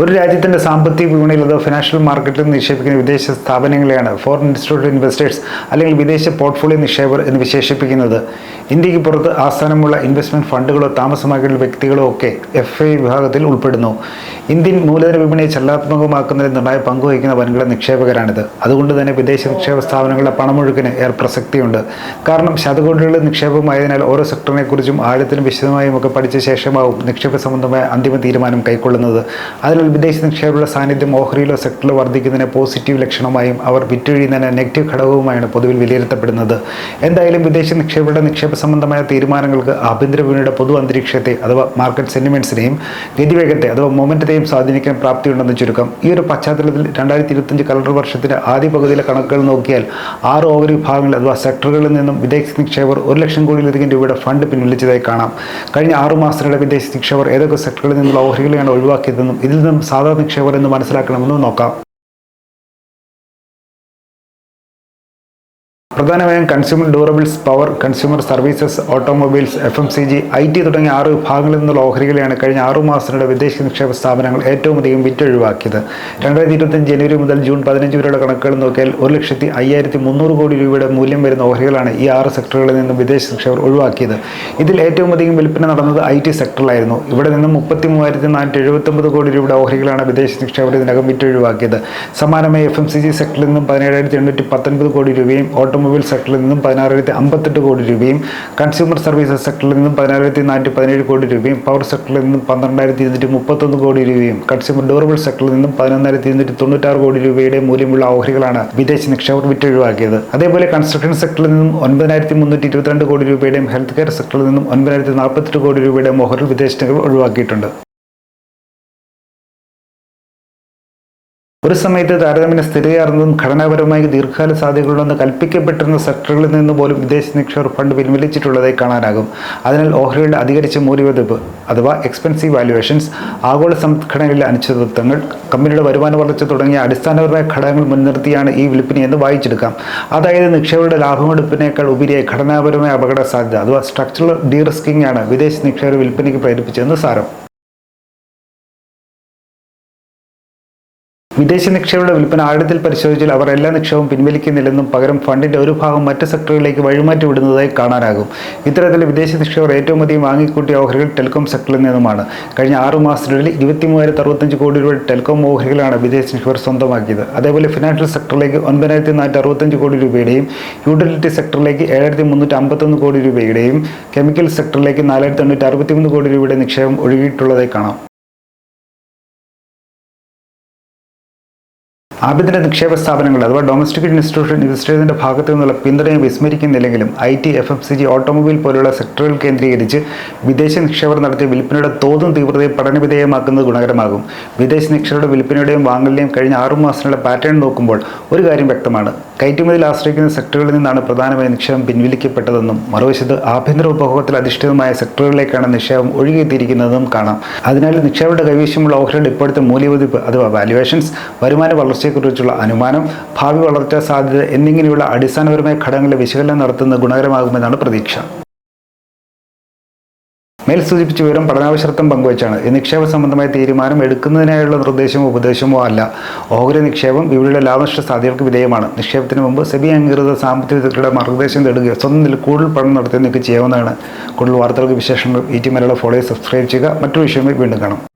ഒരു രാജ്യത്തിന്റെ സാമ്പത്തിക വിപണിയിൽ അതോ ഫിനാൻഷ്യൽ മാർക്കറ്റിൽ നിക്ഷേപിക്കുന്ന വിദേശ സ്ഥാപനങ്ങളെയാണ് ഫോറിൻ ഇൻസ്റ്റിറ്റ്യൂട്ട് ഇൻവെസ്റ്റേഴ്സ് അല്ലെങ്കിൽ വിദേശ പോർട്ട്ഫോളിയോ നിക്ഷേപർ എന്ന് വിശേഷിപ്പിക്കുന്നത്. ഇന്ത്യയ്ക്ക് പുറത്ത് ആസ്ഥാനമുള്ള ഇൻവെസ്റ്റ്മെന്റ് ഫണ്ടുകളോ താമസമാക്കിയുള്ള വ്യക്തികളോ ഒക്കെ എഫ് ഐ വിഭാഗത്തിൽ ഉൾപ്പെടുന്നു. ഇന്ത്യൻ മൂലധന വിപണിയെ ചലനാത്മകമാക്കുന്നതിൽ നിർണായ പങ്കുവഹിക്കുന്ന വൻകിട നിക്ഷേപകരാണിത്. അതുകൊണ്ട് തന്നെ വിദേശ നിക്ഷേപ സ്ഥാപനങ്ങളുടെ പണമൊഴുക്കിന് ഏറെ പ്രസക്തിയുണ്ട്. കാരണം ശതകോടികളുടെ നിക്ഷേപമായതിനാൽ ഓരോ സെക്ടറിനെ കുറിച്ചും ആഴത്തിലും വിശദമായും ഒക്കെ പഠിച്ച ശേഷമാവും നിക്ഷേപ സംബന്ധമായ അന്തിമ തീരുമാനം കൈക്കൊള്ളുന്നത്. അതിനാൽ വിദേശ നിക്ഷേപകരുടെ സാന്നിധ്യം ഓഹരിയിലോ സെക്ടറിലോ വർദ്ധിക്കുന്നതിന് പോസിറ്റീവ് ലക്ഷണമായും അവർ വിറ്റൊഴിയുന്നതിന് നെഗറ്റീവ് ഘടകവുമായാണ് പൊതുവിൽ വിലയിരുത്തപ്പെടുന്നത്. എന്തായാലും വിദേശ നിക്ഷേപകരുടെ നിക്ഷേപ സംബന്ധമായ തീരുമാനങ്ങൾക്ക് ആഭ്യന്തര വിപണിയുടെ പൊതു അന്തരീക്ഷത്തെ അഥവാ മാർക്കറ്റ് സെന്റിമെന്റ്സിനെയും ഗതിവേഗത്തെ അഥവാ മൊമെന്റത്തെയും സ്വാധീനിക്കാൻ പ്രാപ്തിയുണ്ടെന്ന് ചുരുക്കം. ഈ ഒരു പശ്ചാത്തലത്തിൽ രണ്ടായിരത്തി ഇരുപത്തഞ്ച് കലണ്ടർ വർഷത്തിന്റെ ആദ്യ പകുതിയിലെ കണക്കുകൾ നോക്കിയാൽ ആറ് ഓഹരി വിഭാഗങ്ങളിൽ അഥവാ സെക്ടറുകളിൽ നിന്നും വിദേശ നിക്ഷേപർ ഒരു ലക്ഷം കോടിയിലധികം രൂപയുടെ ഫണ്ട് പിൻവലിച്ചതായി കാണാം. കഴിഞ്ഞ ആറു മാസത്തിനിടെ വിദേശ നിക്ഷേപർ ഏതൊക്കെ സെക്ടറുകളിൽ നിന്നുള്ള ഓഹരികളെയാണ് ഒഴിവാക്കിയതെന്നും ഇതിൽ നിന്നും സാധാരണ നിക്ഷേപകർ എന്ന് മനസ്സിലാക്കണമെന്ന് നോക്കാം. പ്രധാനമായും consumer durables power consumer services automobiles F M C G I T തുടങ്ങിയ ആറ് വിഭാഗങ്ങളിൽ നിന്നുള്ള ഓഹരികളെയാണ് കഴിഞ്ഞ ആറു മാസത്തിനിടെ വിദേശ നിക്ഷേപ സ്ഥാപനങ്ങൾ ഏറ്റവും അധികം വിറ്റൊഴിവാക്കിയത് രണ്ടായിരത്തി ഇരുപത്തഞ്ച് ജനുവരി മുതൽ ജൂൺ പതിനഞ്ച് വരെയുള്ള കണക്കുകൾ നോക്കിയാൽ ഒരു ലക്ഷത്തി അയ്യായിരത്തി മുന്നൂറ് കോടി രൂപയുടെ മൂല്യം വരുന്ന ഓഹരികളാണ് ഈ ആറ് സെക്ടറുകളിൽ നിന്നും വിദേശ നിക്ഷേപർ ഒഴിവാക്കിയത്. ഇതിൽ ഏറ്റവും അധികം വിൽപ്പന നടന്നത് ഐ ടി സെക്ടറിലായിരുന്നു. ഇവിടെ നിന്നും മുപ്പത്തി മൂവായിരത്തി നാനൂറ്റി എഴുപത്തൊമ്പത് കോടി രൂപയുടെ ഓഹരികളാണ് വിദേശ നിക്ഷേപർ ഇതിനകം വിറ്റൊഴിവാക്കിയത് സമാനമായി എഫ് എം സി ജി സെക്ടറിൽ നിന്നും പതിനേഴായിരത്തി എണ്ണൂറ്റി പത്തൊൻപത് കോടി രൂപയും ഓട്ടോമൊബൈൽ സെക്ടറിൽ നിന്നും പതിനാറായിരത്തി അമ്പത്തെട്ട് കോടി രൂപയും കൺസ്യൂമർ സർവീസസ് സെക്ടറിൽ നിന്നും പതിനായിരത്തി നാനൂറ്റി പതിനേഴ് കോടി രൂപയും പവർ സെക്ടറിൽ നിന്നും പന്ത്രണ്ടായിരത്തി ഇരുന്നൂറ്റി മുപ്പത്തൊന്ന് കോടി രൂപയും കൺസ്യൂമർ ഡ്യൂറബിൾ സെക്ടറിൽ നിന്നും പതിനൊന്നായിരത്തി ഇരുന്നൂറ്റി തൊണ്ണൂറ്റാറ് കോടി രൂപയുടെ മൂല്യമുള്ള ഓഹരികളാണ് വിദേശ നിക്ഷേപർ വിറ്റൊഴിവാക്കിയത്. അതേപോലെ കൺസ്ട്രക്ഷൻ സെക്ടറിൽ നിന്നും ഒൻപതിനായിരത്തി മുന്നൂറ്റി ഇരുപത്തിരണ്ട് കോടി രൂപയുടെയും ഹെൽത്ത് കെയർ സെക്ടറിൽ നിന്നും ഒൻപതിനായിരത്തി നാൽപ്പത്തെട്ട് കോടി രൂപയുടെയും ഓഹരികൾ വിദേശ നിക്ഷേപർ ഒഴിവാക്കിയിട്ടുണ്ട്. ഒരു സമയത്ത് താരതമ്യേന സ്ഥിരതയാർന്നതും ഘടനാപരമായി ദീർഘകാല സാധ്യതകളുണ്ടെന്ന് കൽപ്പിക്കപ്പെട്ടിരുന്ന സെക്ടറുകളിൽ നിന്ന് പോലും വിദേശ നിക്ഷേപ ഫണ്ട് പിൻവലിച്ചിട്ടുള്ളതായി കാണാനാകും. അതിനാൽ ഓഹരികളുടെ അധികരിച്ച മൂല്യവെതിപ്പ് അഥവാ എക്സ്പെൻസീവ് വാല്യുവേഷൻസ് ആഗോള സംഘടനകളിലെ അനിശ്ചിതത്വങ്ങൾ കമ്പനിയുടെ വരുമാന വളർച്ച തുടങ്ങിയ അടിസ്ഥാനപരമായ ഘടകങ്ങൾ മുൻനിർത്തിയാണ് ഈ വിളിപ്പിനെ എന്ന് വായിച്ചെടുക്കാം. അതായത് നിക്ഷേപകരുടെ ലാഭമെടുപ്പിനേക്കാൾ ഉപരിയായി ഘടനാപരമായ അപകട സാധ്യത അഥവാ സ്ട്രക്ചറൽ ഡീറിസ്കിംഗ് ആണ് വിദേശ നിക്ഷേപ വിൽപ്പനയ്ക്ക് പ്രേരിപ്പിച്ചതെന്ന് സാരം. വിദേശ നിക്ഷേപയുടെ വിൽപ്പന ആഴത്തിൽ പരിശോധിച്ചാൽ അവർ എല്ലാ നിക്ഷേപവും പിൻവലിക്കുന്നില്ലെന്നും പകരം ഫണ്ടിന്റെ ഒരു ഭാഗം മറ്റ് സെക്ടറുകളിലേക്ക് വഴിമാറ്റി വിടുന്നതായി കാണാനാകും. ഇത്തരത്തിൽ വിദേശ നിക്ഷേപർ ഏറ്റവും അധികം വാങ്ങിക്കൂട്ടിയ ഓഹരികൾ ടെലികോം സെക്ടറിൽ നിന്നുമാണ്. കഴിഞ്ഞ ആറു മാസത്തിനുള്ളിൽ ഇരുപത്തി മൂവായിരത്തി അറുപത്തഞ്ച് കോടി രൂപയുടെ ടെലികോം ഓഹരികളാണ് വിദേശ നിക്ഷേപർ സ്വന്തമാക്കിയത്. അതേപോലെ ഫിനാൻഷ്യൽ സെക്ടറിലേക്ക് ഒൻപതിനായിരത്തി നാനൂറ്റി അറുപത്തഞ്ച് കോടി രൂപയുടെയും യൂട്ടിലിറ്റി സെക്ടറിലേക്ക് ഏഴായിരത്തി മുന്നൂറ്റി അമ്പത്തൊന്ന് കോടി രൂപയുടെയും കെമിക്കൽ സെക്ടറിലേക്ക് നാലായിരത്തി തൊണ്ണൂറ്റി അറുപത്തിമൂന്ന് കോടി രൂപയുടെ നിക്ഷേപം ഒഴുകിയിട്ടുള്ളതായി കാണാം. ആഭ്യന്തര നിക്ഷേപ സ്ഥാപനങ്ങൾ അഥവാ ഡൊമസ്റ്റിക് ഇൻസ്റ്റിറ്റ്യൂഷൻ ഇൻവെസ്റ്റേഴ്സിന്റെ ഭാഗത്തു നിന്നുള്ള പിന്തുണയെ വിസ്മരിക്കുന്നില്ലെങ്കിലും I T F F C G automobile പോലുള്ള സെക്ടറുകൾ കേന്ദ്രീകരിച്ച് വിദേശ നിക്ഷേപർ നടത്തിയ വിൽപ്പനയുടെ തോതും തീവ്രതയും പഠനവിധേയമാക്കുന്നത് ഗുണകരമാകും. വിദേശ നിക്ഷേപരുടെ വിൽപ്പനയുടെയും വാങ്ങലിനെയും കഴിഞ്ഞ ആറു മാസങ്ങളുടെ പാറ്റേൺ നോക്കുമ്പോൾ ഒരു കാര്യം വ്യക്തമാണ്. കയറ്റുമതിയിൽ ആശ്രയിക്കുന്ന സെക്ടറുകളിൽ നിന്നാണ് പ്രധാനമായും നിക്ഷേപം പിൻവലിക്കപ്പെട്ടതെന്നും മറുവശത്ത് ആഭ്യന്തര ഉപഭോഗത്തിൽ അധിഷ്ഠിതമായ സെക്ടറുകളിലേക്കാണ് നിക്ഷേപം ഒഴുകിയെത്തിയിരിക്കുന്നതെന്നും കാണാം. അതിനാൽ നിക്ഷേപയുടെ കൈവശമുള്ള ഓഹരിയുടെ ഇപ്പോഴത്തെ മൂല്യവതിപ്പ് അഥവാ വാല്യുവേഷൻസ് വരുമാന വളർച്ചയെക്കുറിച്ചുള്ള അനുമാനം ഭാവി വളർച്ചാ സാധ്യത എന്നിങ്ങനെയുള്ള അടിസ്ഥാനപരമായ ഘടകങ്ങളുടെ വിശകലനം നടത്തുന്നത് ഗുണകരമാകുമെന്നാണ് പ്രതീക്ഷ. മേൽ സൂചിപ്പിച്ച വിവരം പഠനാവശ്രത്വം പങ്കുവച്ചാണ്. നിക്ഷേപ സംബന്ധമായ തീരുമാനം എടുക്കുന്നതിനായുള്ള നിർദ്ദേശമോ ഉപദേശമോ അല്ല. ഓഹരി നിക്ഷേപം വിപണിയുടെ ലാഭനഷ്ട സാധ്യതകൾക്ക് വിധേയമാണ്. നിക്ഷേപത്തിന് മുമ്പ് സെബി അംഗീകൃത സാമ്പത്തിക വിദഗ്ധരുടെ മാർഗനിർദ്ദേശം തേടുകയോ സ്വന്തം നില കൂടുതൽ പഠനം നടത്തി നിങ്ങൾക്ക് ചെയ്യാവുന്നതാണ്. കൂടുതൽ വാർത്തകൾക്ക് വിശേഷങ്ങൾ ഈ ടി മലയാളം ഫോളോ സബ്സ്ക്രൈബ് ചെയ്യുക. മറ്റു വിഷയങ്ങൾ വീണ്ടും കാണാം.